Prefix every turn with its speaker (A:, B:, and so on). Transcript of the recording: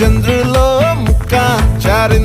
A: చంద్రులో ముక్క చారి